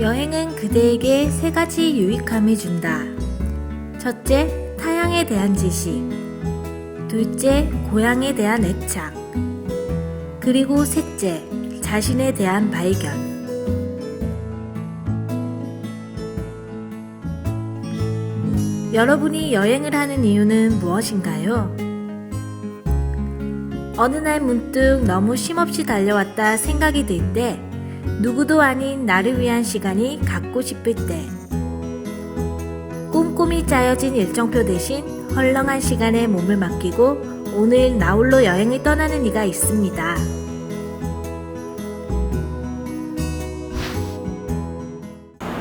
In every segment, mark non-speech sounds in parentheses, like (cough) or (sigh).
여행은 그대에게 세 가지 유익함을 준다. 첫째, 타향에 대한 지식. 둘째, 고향에 대한 애착. 그리고 셋째, 자신에 대한 발견. 여러분이 여행을 하는 이유는 무엇인가요? 어느 날 문득 너무 쉼없이 달려왔다 생각이 들 때, 누구도 아닌 나를 위한 시간이 갖고 싶을 때, 꼼꼼히 짜여진 일정표 대신 헐렁한 시간에 몸을 맡기고 오늘 나홀로 여행을 떠나는 이가 있습니다.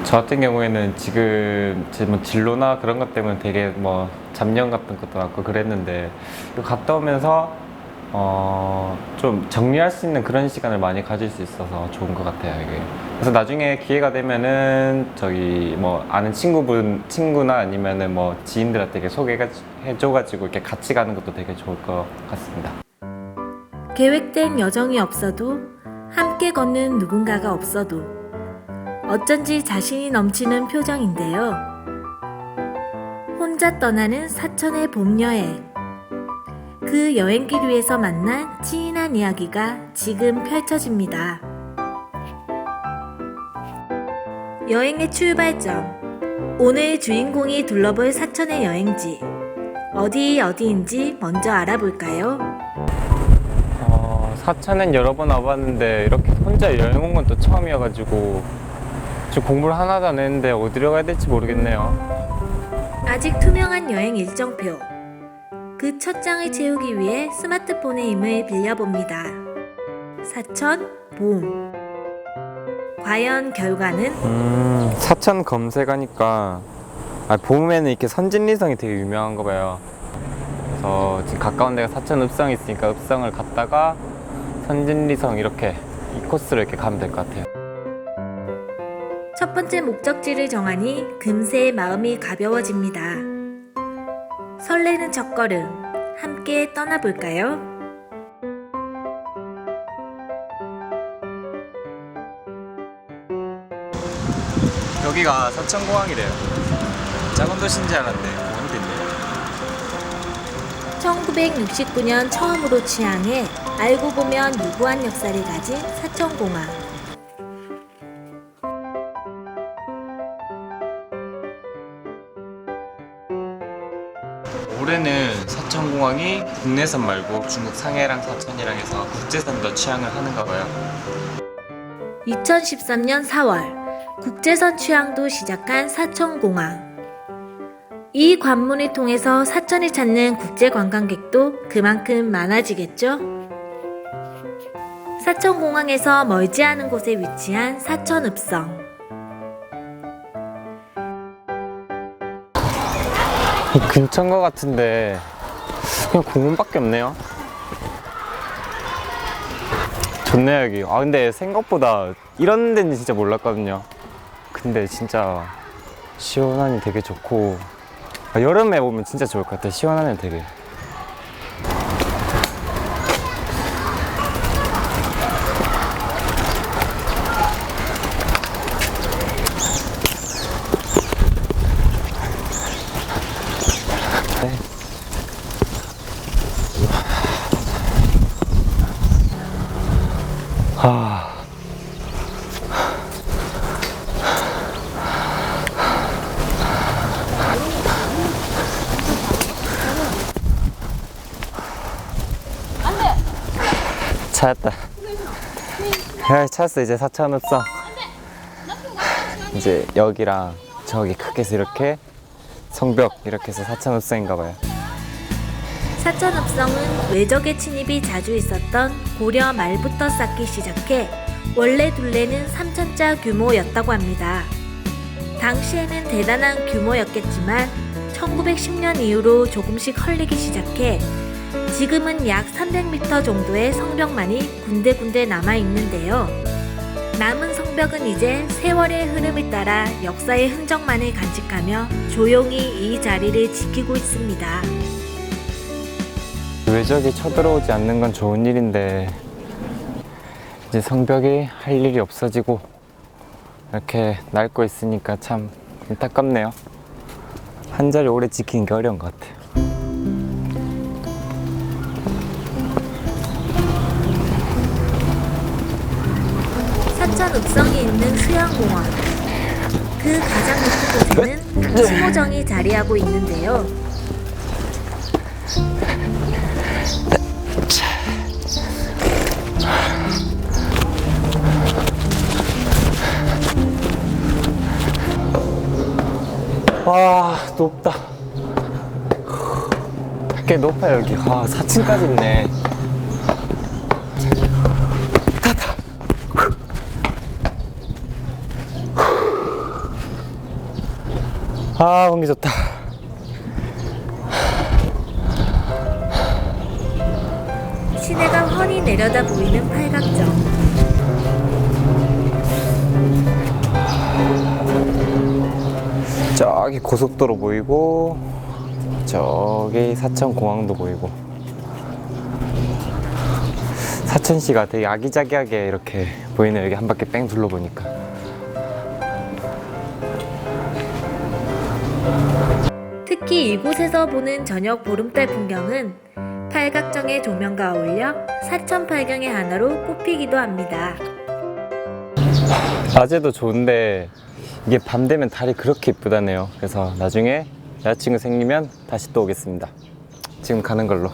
저 같은 경우에는 지금 제뭐 진로나 그런 것 때문에 되게 뭐 잡념 같은 것도 많고 그랬는데 갔다 오면서 어, 좀 정리할 수 있는 그런 시간을 많이 가질 수 있어서 좋은 것 같아요, 이게. 그래서 나중에 기회가 되면은 저기 뭐 아는 친구분, 친구나 아니면은 뭐 지인들한테 이렇게 소개해줘가지고 이렇게 같이 가는 것도 되게 좋을 것 같습니다. 계획된 여정이 없어도 함께 걷는 누군가가 없어도 어쩐지 자신이 넘치는 표정인데요. 혼자 떠나는 사천의 봄 여행. 그 여행길 위에서 만난 진한 이야기가 지금 펼쳐집니다. 여행의 출발점. 오늘 주인공이 둘러볼 사천의 여행지. 어디 어디인지 먼저 알아볼까요? 어, 사천은 여러 번 와봤는데 이렇게 혼자 여행 온 건 또 처음이어가지고 좀 공부를 하나도 안 했는데 어디로 가야 될지 모르겠네요. 아직 투명한 여행 일정표. 그 첫 장을 채우기 위해 스마트폰의 힘을 빌려봅니다. 사천, 봄. 과연 결과는? 음, 사천 검색하니까 아, 봄에는 이렇게 선진리성이 되게 유명한가 봐요. 그래서 지금 가까운 데가 사천 읍성이 있으니까 읍성을 갔다가 선진리성 이렇게 이 코스로 이렇게 가면 될 것 같아요. 첫 번째 목적지를 정하니 금세 마음이 가벼워집니다. 설레는 첫걸음. 함께 떠나볼까요? 여기가 서천공항이래요. 작은 도시인지 알았는데 공항도 있네요. 1969년 처음으로 취항해 알고 보면 유구한 역사를 가진 사천공항. 올해는 서천공항이 국내선 말고 중국 상해랑 사천이랑 해서 국제선도 취항을 하는가 봐요. 2013년 4월 국제선 취항도 시작한 사천공항. 이 관문을 통해서 사천을 찾는 국제 관광객도 그만큼 많아지겠죠? 사천공항에서 멀지 않은 곳에 위치한 사천읍성. (laughs) 근처인 것 같은데 그냥 공원밖에 없네요. 좋네요 여기. 아 근데 생각보다 이런 데는 진짜 몰랐거든요. 근데 진짜 시원하니 되게 좋고 아, 여름에 오면 진짜 좋을 것 같아요. 시원하네 되게. 아. 찾았다. 야, 찾았어. 이제 사천읍성. 이제 여기랑 저기 크게 해서 이렇게 성벽 이렇게 해서 사천읍성인가 봐요. 사천읍성은 외적의 침입이 자주 있었던 고려 말부터 쌓기 시작해 원래 둘레는 3천자 규모였다고 합니다. 당시에는 대단한 규모였겠지만 1910년 이후로 조금씩 헐리기 시작해 지금은 약 300m 정도의 성벽만이 군데군데 남아 있는데요. 남은 성벽은 이제 세월의 흐름을 따라 역사의 흔적만을 간직하며 조용히 이 자리를 지키고 있습니다. 외적이 쳐들어오지 않는 건 좋은 일인데 이제 성벽이 할 일이 없어지고 이렇게 낡고 있으니까 참 안타깝네요. 한 자리 오래 지키는 게 어려운 것 같아요. 사천 읍성이 있는 수양공원. 그 가장 높은 곳에는 심호정이 자리하고 있는데요. 와 높다. 꽤 높아 여기. 와 4층까지 있네. 탔다. 아 공기 좋다. 시내가 훤히 내려다 보이는 팔각정. 저기 고속도로 보이고 저기 사천 공항도 보이고. 사천시가 되게 아기자기하게 이렇게 보이네요. 여기 한 바퀴 뺑 둘러보니까. 특히 이곳에서 보는 저녁 보름달 풍경은 팔각정의 조명과 어울려 사천 팔경의 하나로 꼽히기도 합니다. 낮에도 좋은데 이게 밤 되면 달이 그렇게 이쁘다네요. 그래서 나중에 여자친구 생기면 다시 또 오겠습니다. 지금 가는 걸로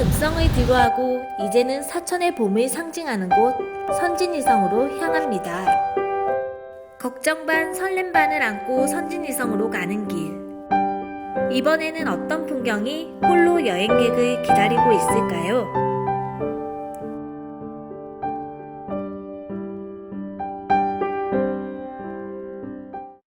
읍성을 뒤로하고 이제는 사천의 봄을 상징하는 곳 선진이성으로 향합니다. 걱정 반 설렘 반을 안고 선진이성으로 가는 길. 이번에는 어떤 풍경이 홀로 여행객을 기다리고 있을까요?